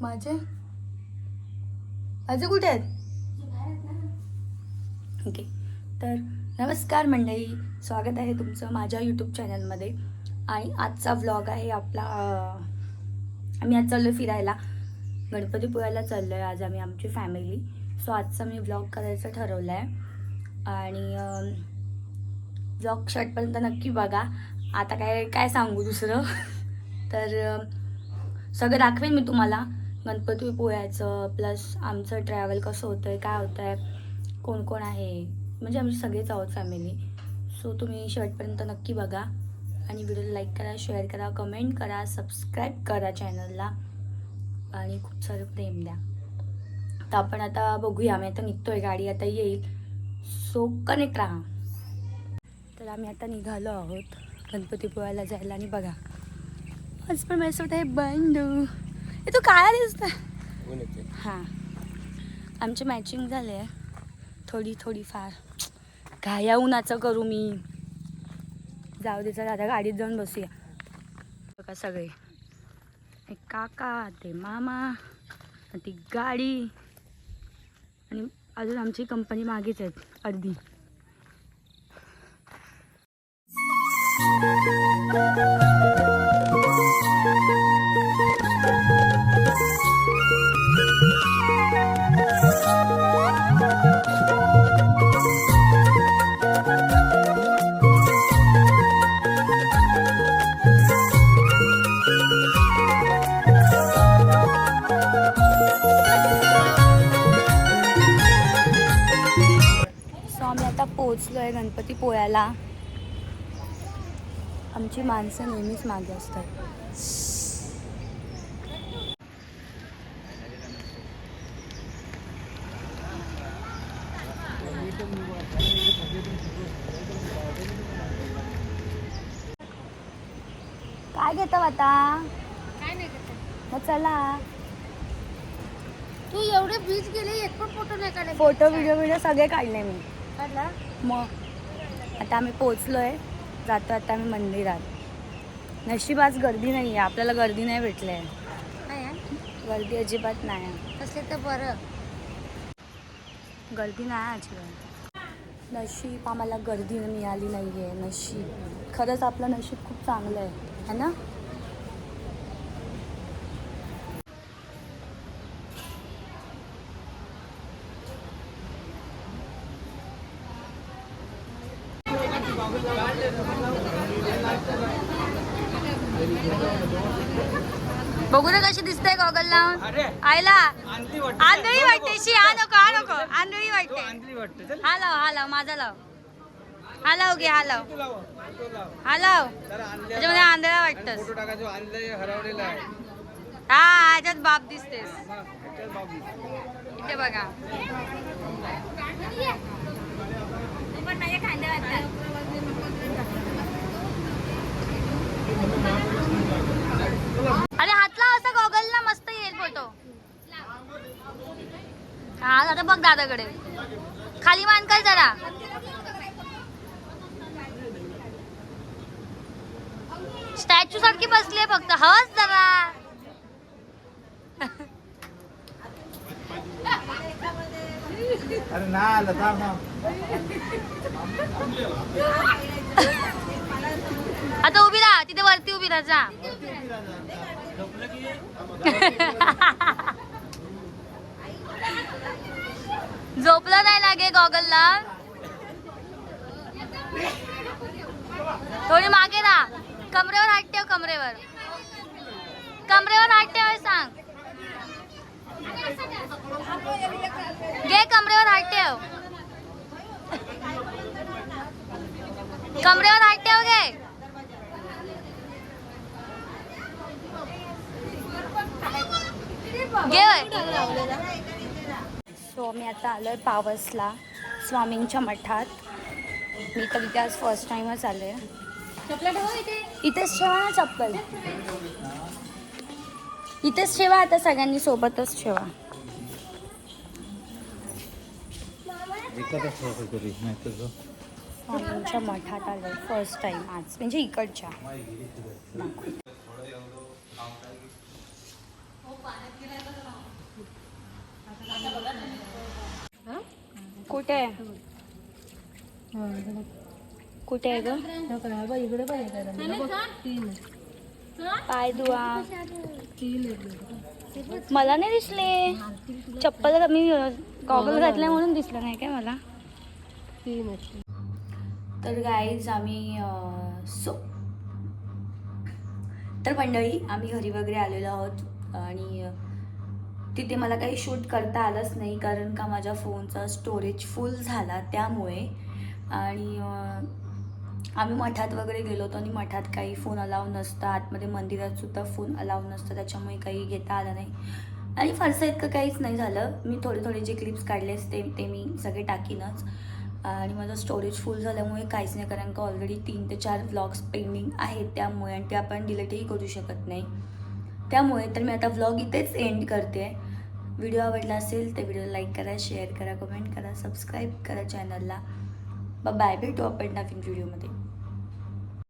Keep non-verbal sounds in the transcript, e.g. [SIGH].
माझे? माझे कुठे आहेत? ओके. तर नमस्कार मंडळी. स्वागत आहे तुमचं माझ्या यूट्यूब चॅनलमध्ये आणि आजचा व्लॉग आहे आपला आम्ही आज चाललो फिरायला. गणपतीपुळ्याला चाललो आहे आज आम्ही आमची फॅमिली सो आजचा मी व्लॉग करायचं ठरवलं आहे आणि व्लॉग शर्टपर्यंत नक्की बघा. आता काय काय सांगू दुसरं? [LAUGHS] तर सगळं दाखवेन मी तुम्हाला. गणपतीपुळ्याचं प्लस आमचं ट्रॅव्हल कसं होतं आहे काय होतं आहे कोण कोण आहे म्हणजे आम्ही सगळेच आहोत फॅमिली सो तुम्ही शेवटपर्यंत नक्की बघा आणि व्हिडिओला लाईक करा शेअर करा कमेंट करा सबस्क्राईब करा चॅनलला आणि खूप सारं प्रेम द्या. तर आपण आता बघूया आम्ही आता निघतोय गाडी आता येईल. सो कनेक्ट राहा. तर आम्ही आता निघालो आहोत गणपतीपुळ्याला जायला आणि बघा. आज पण माझ्यासोबत आहे बंद हे तू काय दिसत हां. आमची मॅचिंग झाले आहे. थोडी थोडी फार. घाया उन्हाचं करू मी. जाऊ दे चला आता गाडीत जाऊन बसूया. बघा सगळे. हे काका ते मामा ती गाडी. आणि अजून आमची कंपनी मागेच आहेत अर्धी. सो आहे गणपती पोळ्याला. आमची माणसं नेहमीच मागे असतात. काय घेतो आता? काय नाही मग चला. तू एवढे बीच गेले एक पण फोटो नाही काढले फोटो व्हिडिओ व्हिडिओ सगळे काढले मी. काढला मग आता आम्ही पोचलोय. जातो आता आम्ही मंदिरात. नशीब आज गर्दी नाही आहे आपल्याला गर्दी नाही भेटली आहे. नाही? गर्दी अजिबात नाही आहे. असले तर बरं. गर्दी नाही आहे अजिबात. नशीब आम्हाला गर्दी मिळाली नाही आहे नशीब. खरंच आपलं नशीब खूप चांगलं आहे. है ना? बघू ना कशी दिसते गॉगल लावून. आयला वाटतं. आंधळी वाटते शी हा नको हा नको. आंधळी वाटते. वाटतं हा लाव हा लाव माझा लाव. हा लाव घे हा लाव. हा लाव. त्याच्यामध्ये आंधळा वाटतस. आहे. हा ह्याच्यात बाप दिसतेस. इथे बघा. अरे हातला असा गॉगलला मस्त येईल फोटो हा आता बघ दादाकडे. खाली मान कर जरा. स्टॅच्यू सारखी बसली आहे फक्त. हस जरा. अरे ना लता आता उभी राहा तिथे वरती उभी राहा जा. झोपला नाही लागे गॉगलला. थोडी मागे राहा. कमरेवर हात ठेव कमरेवर. कमरेवर हात ठेव सांग घे कमरेवर हात ठेव कमरेवर हात ठेव घे घे सो मी आता आलोय पावसला स्वामींच्या मठात. मी तर इथे आज फर्स्ट टाइमच आले. इथेच ठेवा ना चप्पल. इथेच ठेवा आता सगळ्यांनी सोबतच ठेवा. एकच तरी मठात आले फर्स्ट टाईम आज. म्हणजे इकडच्या. कुठे? आहे कुठे आहे ग? इकडे पाय धुवा. मला नाही दिसले. चप्पल मी गॉगल घातल्या म्हणून दिसलं नाही काय मला? तर गाईज आम्ही सो तर मंडळी आम्ही घरी वगैरे आलेलो आहोत आणि तिथे मला काही शूट करता आलंच नाही कारण का माझ्या फोनचा स्टोरेज फुल झाला त्यामुळे. आणि आम्ही मठात वगैरे गेलो होतो आणि मठात काही फोन अलाव नसतं. आतमध्ये मंदिरात सुद्धा फोन अलाव नसतं त्याच्यामुळे काही घेता आलं नाही. आणि फारसं इतकं काहीच नाही झालं. मी थोडे थोडे जे क्लिप्स काढले ते ते मी सगळे टाकीनच. आणि माझं स्टोरेज फुल झाल्यामुळे काहीच नाही कारण का ऑलरेडी तीन ते चार व्लॉग्स पेंडिंग आहेत त्यामुळे आणि ते आपण डिलीटही करू शकत नाही. त्यामुळे तर मी आता व्लॉग इथेच एंड करते. व्हिडिओ आवडला असेल तर व्हिडिओ लाईक करा शेअर करा कमेंट करा सबस्क्राईब करा चॅनलला बाय भेटू आपण नवीन व्हिडिओमध्ये